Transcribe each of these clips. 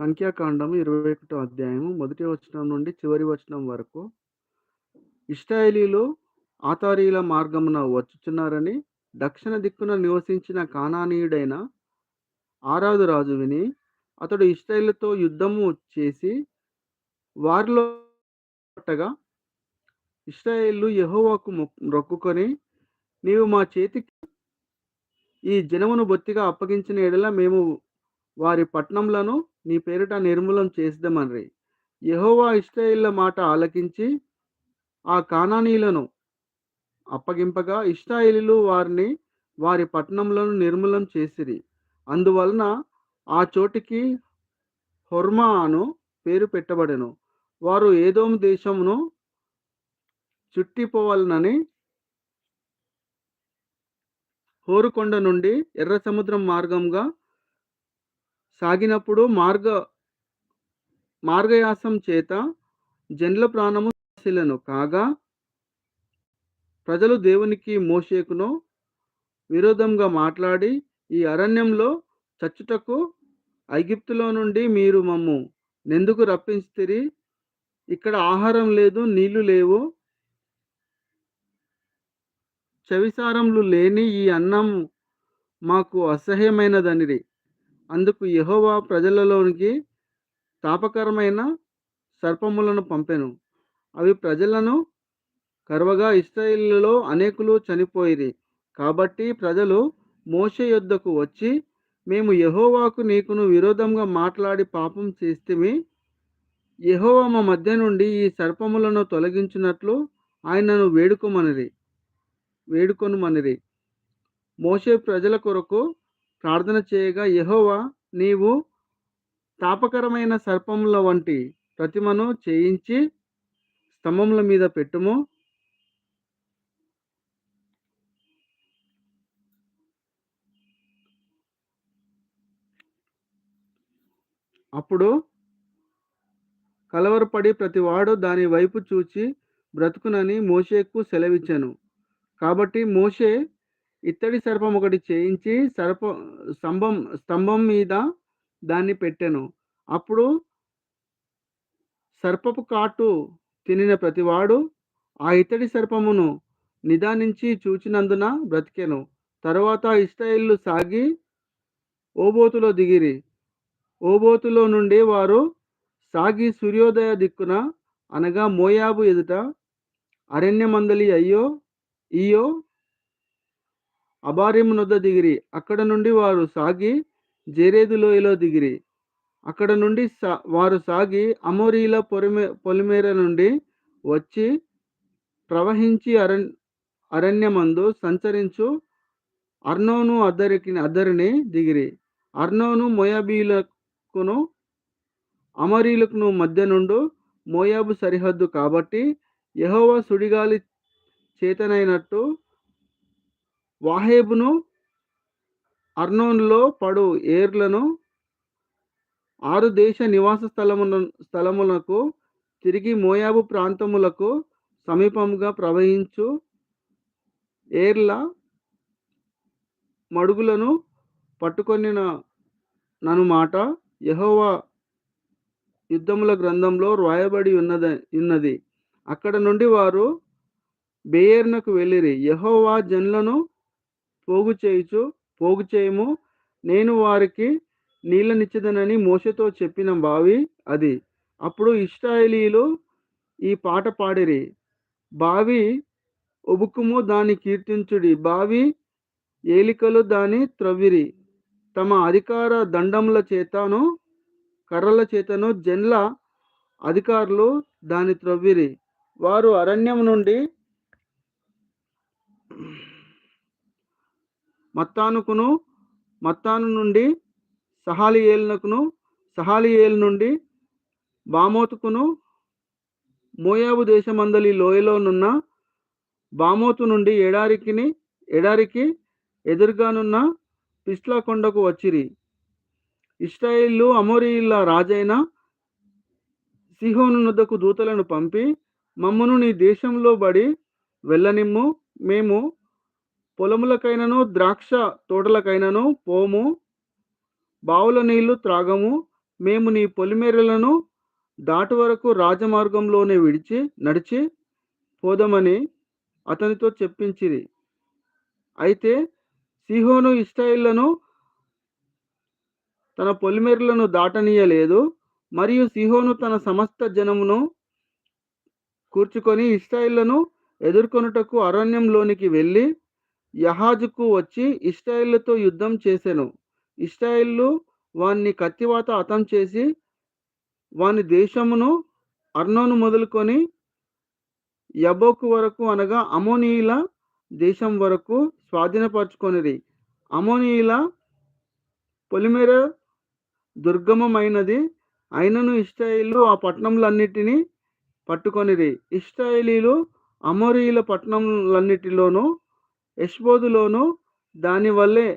సంఖ్యాకాండము 21 అధ్యాయము మొదటి వచనం నుండి చివరి వచనం వరకు. ఇశ్రాయేలీలు ఆతారీల మార్గమున వచ్చుచున్నారని దక్షిణ దిక్కున నివసించిన కానానీయుడైన ఆరాదు రాజు విని అతడు ఇశ్రాయేలుతో యుద్ధము చేసి వారిలో పట్టగా ఇశ్రాయేలు యెహోవాకు మొక్కుకొని నీవు మా చేతికి ఈ జనమును బొత్తిగా అప్పగించిన ఎడల మేము వారి పట్నంలను నీ పేరిట నిర్మూలం చేద్దామని యహోవా ఇష్టాయిల మాట ఆలకించి ఆ కానానీలను అప్పగింపగా ఇష్టాయిలు వారిని వారి పట్టణంలను నిర్మూలం చేసిరి. అందువలన ఆ చోటికి హొర్మా అను పేరు పెట్టబడెను. వారు ఏదో దేశమును చుట్టిపోవాలనని హోరుకొండ నుండి ఎర్ర సముద్రం మార్గంగా సాగినప్పుడు మార్గ మార్గయాసం చేత జన్ల ప్రాణము శిలను కాగా ప్రజలు దేవునికి మోషేకును విరోధంగా మాట్లాడి ఈ అరణ్యంలో చచ్చుటకు ఐగిప్తులో నుండి మీరు మమ్ము నెందుకు రప్పించితిరి. ఇక్కడ ఆహారం లేదు నీళ్ళు లేవు. చవిసారములు లేని ఈ అన్నం మాకు అసహ్యమైనదనిరి. అందుకు యహోవా ప్రజలలోనికి తాపకరమైన సర్పములను పంపెను. అవి ప్రజలను కరువగా ఇస్రాయిల్లో అనేకులు చనిపోయిరి. కాబట్టి ప్రజలు మోస యొద్దకు వచ్చి మేము యహోవాకు నీకును విరోధంగా మాట్లాడి పాపం చేస్తేమి యహోవా మా మధ్య నుండి ఈ సర్పములను తొలగించినట్లు ఆయనను వేడుకోమనిరి వేడుకొనుమనిరి. మోసే ప్రజల కొరకు ప్రార్థన చేయగా యహోవా నీవు తాపకరమైన సర్పముల వంటి ప్రతిమను చేయించి స్తంభముల మీద పెట్టుము. అప్పుడు కలవరపడి ప్రతివాడు దాని వైపు చూచి బ్రతుకునని మోషేకు సెలవిచ్చాను. కాబట్టి మోషే ఇత్తడి సర్పం ఒకటి చేయించి సర్ప స్తంభం స్తంభం మీద దాన్ని పెట్టెను. అప్పుడు సర్పపు కాటు తినిన ప్రతివాడు ఆ ఇత్తడి సర్పమును నిదానించి చూచినందున బ్రతికెను. తరువాత ఇస్రాయేళ్ళు సాగి ఓబోతులో దిగిరి. ఓబోతులో నుండి వారు సాగి సూర్యోదయ దిక్కున అనగా మోయాబు ఎదుట అరణ్యమందలి అయ్యో ఇయో అబారిము నొద్ద దిగిరి. అక్కడ నుండి వారు సాగి జేరేదు లోయలో దిగిరి. అక్కడ నుండి సా వారు సాగి అమోరీల పొలిమే పొలిమేర నుండి వచ్చి ప్రవహించి అరణ్ అరణ్యమందు సంచరించు అర్నోను అద్దరికి అద్దరిని దిగిరి. అర్నోను మోయాబీలకును అమరీలకును మధ్య నుండు మోయాబు సరిహద్దు కాబట్టి యహోవా సుడిగాలి చేతనైనట్టు వాహేబును అర్నోన్లో పడు ఏర్లను ఆరు దేశ నివాస స్థలముల స్థలములకు తిరిగి మోయాబు ప్రాంతములకు సమీపముగా ప్రవహించు ఏర్ల మడుగులను పట్టుకొనిన నను మాట యహోవా యుద్ధముల గ్రంథంలో వ్రాయబడి ఉన్నది ఉన్నది. అక్కడ నుండి వారు బేయర్నకు వెళ్ళిరి. యహోవా జన్లను పోగు చేయుచు పోగు చేయము. నేను వారికి నీళ్ళనిచ్చదనని మోసతో చెప్పిన బావి అది. అప్పుడు ఇష్టాయిలీలు ఈ పాట పాడిరి. బావి ఒబుకుము దాని కీర్తించుడి. బావి ఏలికలు దాని త్రవ్విరి. తమ అధికార దండముల చేతను కర్రల చేతను జన్ల అధికారులు దాని త్రవ్విరి. వారు అరణ్యం నుండి మత్తానుకును మత్తాను నుండి సహాలియేలునకును సహాలియేలు నుండి బామోతుకును మోయాబు దేశమందలి లోయలోనున్న బామోతు నుండి ఎడారికిని ఎడారికి ఎదురుగానున్న పిస్లా కొండకు వచ్చిరి. ఇస్రాయిల్లు అమోరీల రాజైన సిహోను నొద్దకు దూతలను పంపి మమ్మను నీ దేశంలో బడి వెళ్ళనిమ్ము మేము పొలములకైనను ద్రాక్ష తోటలకైనను పోము బావుల నీళ్ళు త్రాగము మేము నీ పొలిమేరలను దాటు వరకు రాజమార్గంలోనే విడిచి నడిచి పోదామని అతనితో చెప్పించిరి. అయితే సిహోను ఇస్రాయిళ్ళను తన పొలిమేరలను దాటనీయలేదు. మరియు సిహోను తన సమస్త జనమును కూర్చుకొని ఇస్రాయిళ్ళను ఎదుర్కొనుటకు అరణ్యంలోనికి వెళ్ళి యహాజుకు వచ్చి ఇస్రాయిల్తో యుద్ధం చేశాను ఇస్రాయిల్లు వాన్ని కత్తివాత హతం చేసి వాని దేశమును అర్నోను మొదలుకొని యబోకు వరకు అనగా అమోనీయుల దేశం వరకు స్వాధీనపరచుకొనిది అమోనీయుల పొలిమేర దుర్గమమైనది అయినను ఇస్రాయిలు ఆ పట్టణములన్నిటినీ పట్టుకొనిది ఇస్రాయేలీలు అమోరీయుల పట్టణములన్నిటిలోనూ యష్బోదులోను దాని వల్లే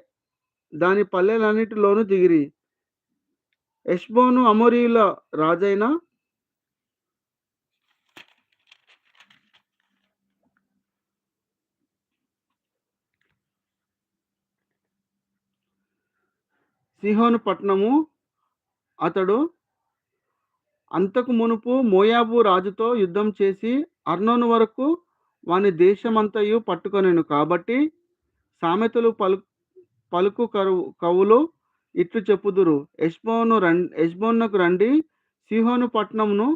దాని పల్లెలన్నిటిలోనూ దిగిరి. యష్బోను అమోరీయుల రాజైన సిహోను పట్టణము అతడు అంతకు మునుపు మోయాబు రాజుతో యుద్ధం చేసి అర్నోను వరకు వాని దేశమంతయు పట్టుకొనెను. కాబట్టి సామెతలు పలు పలుకు కరువు కవులు ఇట్లు చెప్పుదురు. ఎష్బోను రం ఎష్బోన్నకు రండి. సిహోను పట్టణమును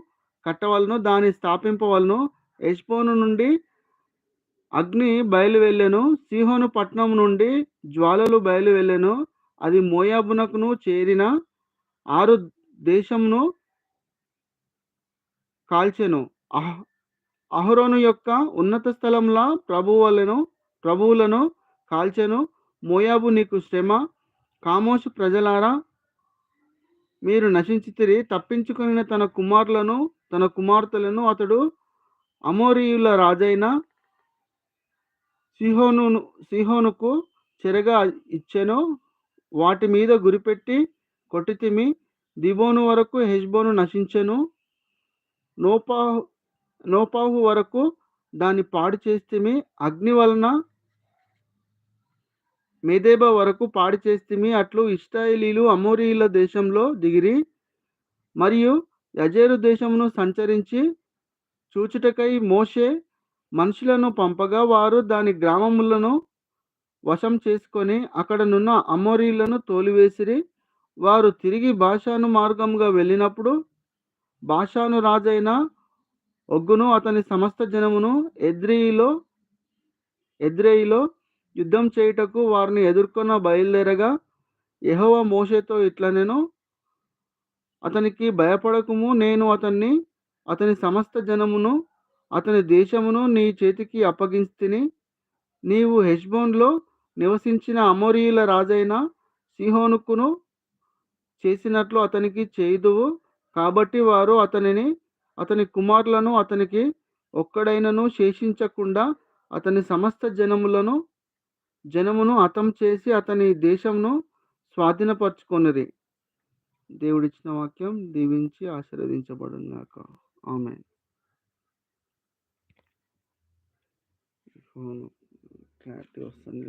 కట్టవలను దాన్ని స్థాపింపవలను. ఎష్బోను నుండి అగ్ని బయలు వెళ్ళెను సిహోను పట్టణం నుండి జ్వాలలు బయలు వెళ్ళెను అది మోయాబునకును చేరిన ఆరు దేశమును కాల్చెను. అహరోను యొక్క ఉన్నత స్థలంలో ప్రభువులను ప్రభువులను కాల్చెను. మోయాబు నీకు శ్రమ. కామోసు ప్రజలారా మీరు నశించితిరి. తప్పించుకుని తన కుమారులను తన కుమార్తెలను అతడు అమోరియుల రాజైన సిహోను సిహోనుకు చెరగా ఇచ్చెను. వాటి మీద గురిపెట్టి కొట్టితిమి. దిబోను వరకు హెష్బోను నశించెను. నోపా నోపాహు వరకు దాన్ని పాడు చేస్తేమి అగ్ని వలన మేదేబ వరకు పాడు చేస్తేమి అట్లు ఇస్రాయేలీలు అమోరీల దేశంలో దిగిరి మరియు యజేరు దేశమును సంచరించి చూచుటకై మోషే మనుషులను పంపగా వారు దాని గ్రామములను వశం చేసుకొని అక్కడనున్న అమోరీలను తోలివేసిరి. వారు తిరిగి భాషాను మార్గంగా వెళ్ళినప్పుడు భాషాను రాజైన ఒగ్గును అతని సమస్త జనమును ఎద్రేయిలో ఎద్రేయిలో యుద్ధం చేయుటకు వారిని ఎదుర్కొన్న బయలుదేరగా యహోవ మోషేతో ఇట్లా నేను అతనికి భయపడకుము నేను అతన్ని అతని సమస్త జనమును అతని దేశమును నీ చేతికి అప్పగించితిని. నీవు హెష్బోన్లో నివసించిన అమోరియుల రాజైన సిహోనుకును చేసినట్లు అతనికి చేయుదువు. కాబట్టి వారు అతనిని అతని కుమారులను అతనికి ఒక్కడైనను శేషించకుండా అతని సమస్త జనములను జనమును అతం చేసి అతని దేశమును స్వాధీనపరచుకున్నది. దేవుడిచ్చిన వాక్యం దీవించి ఆశీర్వదించబడుగాక ఆమె క్లారిటీ వస్తుంది.